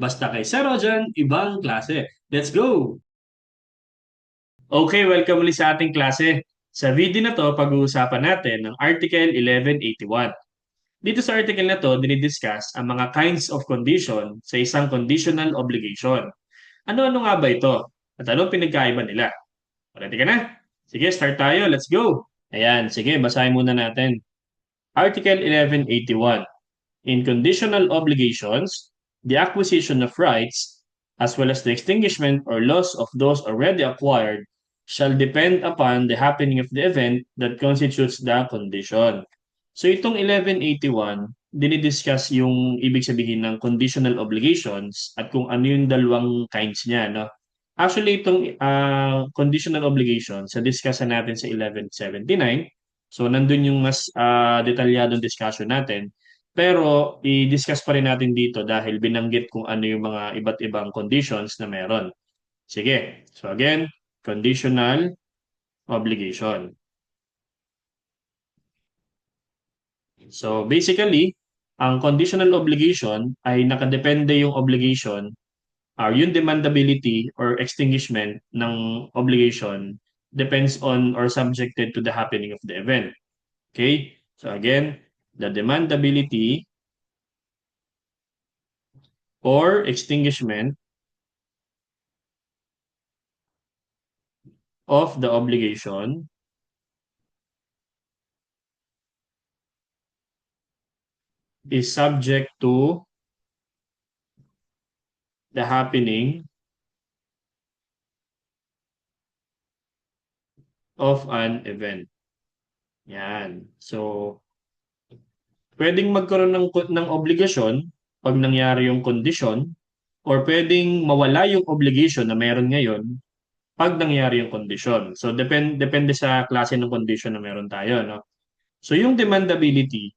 Basta kay Sir Rojan, ibang klase. Let's go! Okay, welcome ulit sa ating klase. Sa video na to, pag-uusapan natin ang Article 1181. Dito sa article na to, dinidiscuss ang mga kinds of condition sa isang conditional obligation. Ano-ano nga ba ito? At anong pinagkaiba nila? Ready ka na? Sige, start tayo. Let's go! Ayan, sige, basahin muna natin. Article 1181. In conditional obligations, the acquisition of rights, as well as the extinguishment or loss of those already acquired, shall depend upon the happening of the event that constitutes the condition. So itong 1181, dinidiscuss yung ibig sabihin ng conditional obligations at kung ano yung dalawang kinds niya. No? Actually, itong uh, conditional obligations, sa discussion natin sa 1179, so nandun yung mas uh, detalyadong discussion natin. Pero i-discuss pa rin natin dito dahil binanggit kung ano yung mga iba't ibang conditions na meron. Sige. So again, conditional obligation. So basically, ang conditional obligation ay nakadepende yung obligation or yung demandability or extinguishment ng obligation depends on or subjected to the happening of the event. Okay? So again, the demandability or extinguishment of the obligation is subject to the happening of an event. Yan. So, pwedeng magkaroon ng, ng obligasyon pag nangyari yung kondisyon or pwedeng mawala yung obligation na meron ngayon pag nangyari yung kondisyon. So, depend, depende sa klase ng condition na meron tayo. No? So, yung demandability,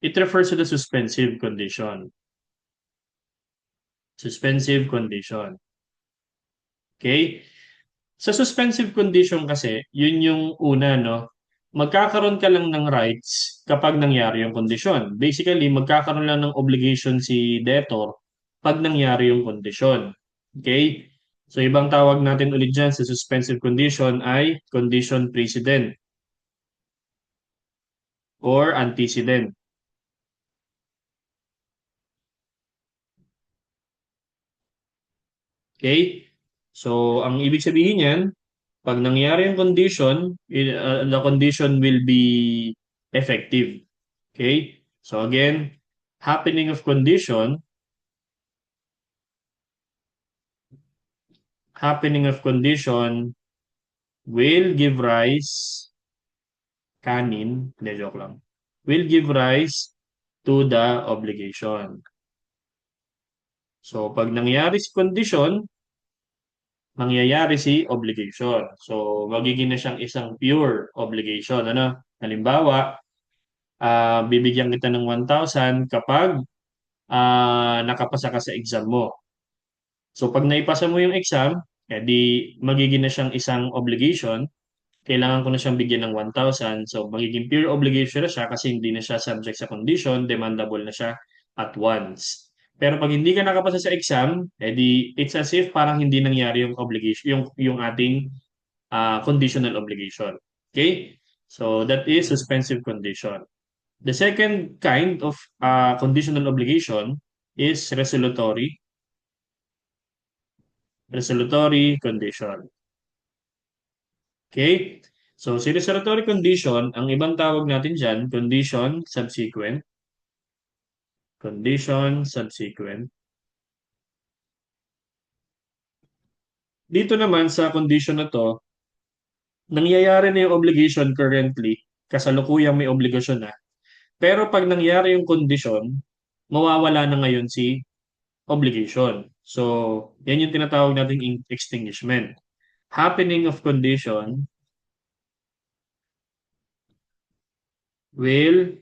it refers to the suspensive condition. Suspensive condition. Okay? Sa suspensive condition kasi, yun yung una, no? Magkakaroon ka lang ng rights kapag nangyari yung kondisyon. Basically, magkakaroon lang ng obligation si debtor pag nangyari yung kondisyon. Okay? So, ibang tawag natin ulit dyan sa suspensive condition ay condition precedent or antecedent. Okay? So, ang ibig sabihin yan, pag nangyari yung condition, uh, the condition will be effective. Okay? So, again, happening of condition happening of condition will give rise kanin, hindi joke lang, will give rise to the obligation. So, pag nangyari si condition, mangyayari si obligation. So, magiging na siyang isang pure obligation. Ano? Halimbawa, uh, bibigyan kita ng 1,000 kapag uh, nakapasa ka sa exam mo. So, pag naipasa mo yung exam, edi magiging na siyang isang obligation. Kailangan ko na siyang bigyan ng 1,000. So, magiging pure obligation na siya kasi hindi na siya subject sa condition, demandable na siya at once. Pero pag hindi ka nakapasa sa exam, edi it's as if parang hindi nangyari yung obligation, yung, yung ating uh, conditional obligation. Okay? So, that is suspensive condition. The second kind of uh, conditional obligation is resolutory resolutory condition. Okay? So, si resolutory condition, ang ibang tawag natin dyan, condition subsequent. Condition subsequent. Dito naman sa condition na to, nangyayari na yung obligation currently, kasalukuyang may obligasyon na. Pero pag nangyari yung condition, mawawala na ngayon si obligation. So, yan yung tinatawag nating extinguishment. Happening of condition will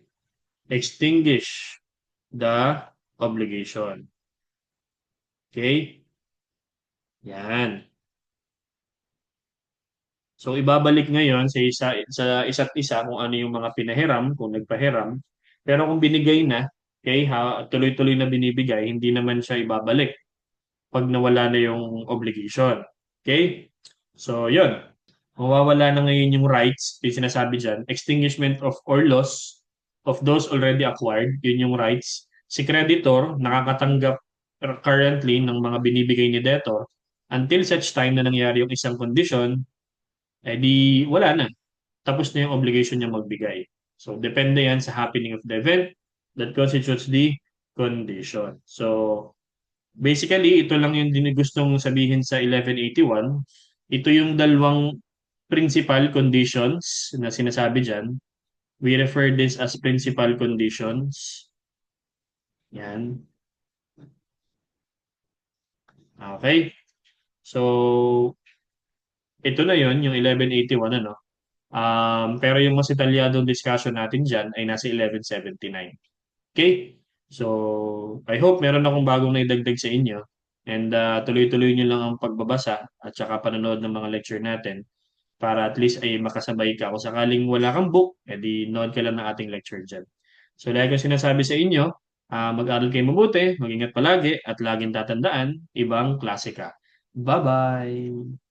extinguish the obligation. Okay? Yan. So, ibabalik ngayon sa, isa, sa isa't isa kung ano yung mga pinahiram, kung nagpahiram. Pero kung binigay na, Okay? Ha, tuloy-tuloy na binibigay, hindi naman siya ibabalik pag nawala na yung obligation. Okay? So, yun. Mawawala na ngayon yung rights, yung sinasabi dyan, extinguishment of or loss of those already acquired, yun yung rights. Si creditor, nakakatanggap currently ng mga binibigay ni debtor until such time na nangyari yung isang condition, eh di wala na. Tapos na yung obligation niya magbigay. So, depende yan sa happening of the event that constitutes the condition. So, basically, ito lang yung din gustong sabihin sa 1181. Ito yung dalawang principal conditions na sinasabi dyan. We refer this as principal conditions. Yan. Okay. So, ito na yon yung 1181, ano? Um, pero yung mas detalyadong discussion natin dyan ay nasa 1179. Okay? So, I hope meron akong bagong naidagdag sa inyo. And uh, tuloy-tuloy nyo lang ang pagbabasa at saka panonood ng mga lecture natin para at least ay makasabay ka. Kung sakaling wala kang book, edi nood ka lang ng ating lecture dyan. So, like ko sinasabi sa inyo, uh, mag-aral kayo mabuti, mag-ingat palagi, at laging tatandaan, ibang klase ka. Bye-bye!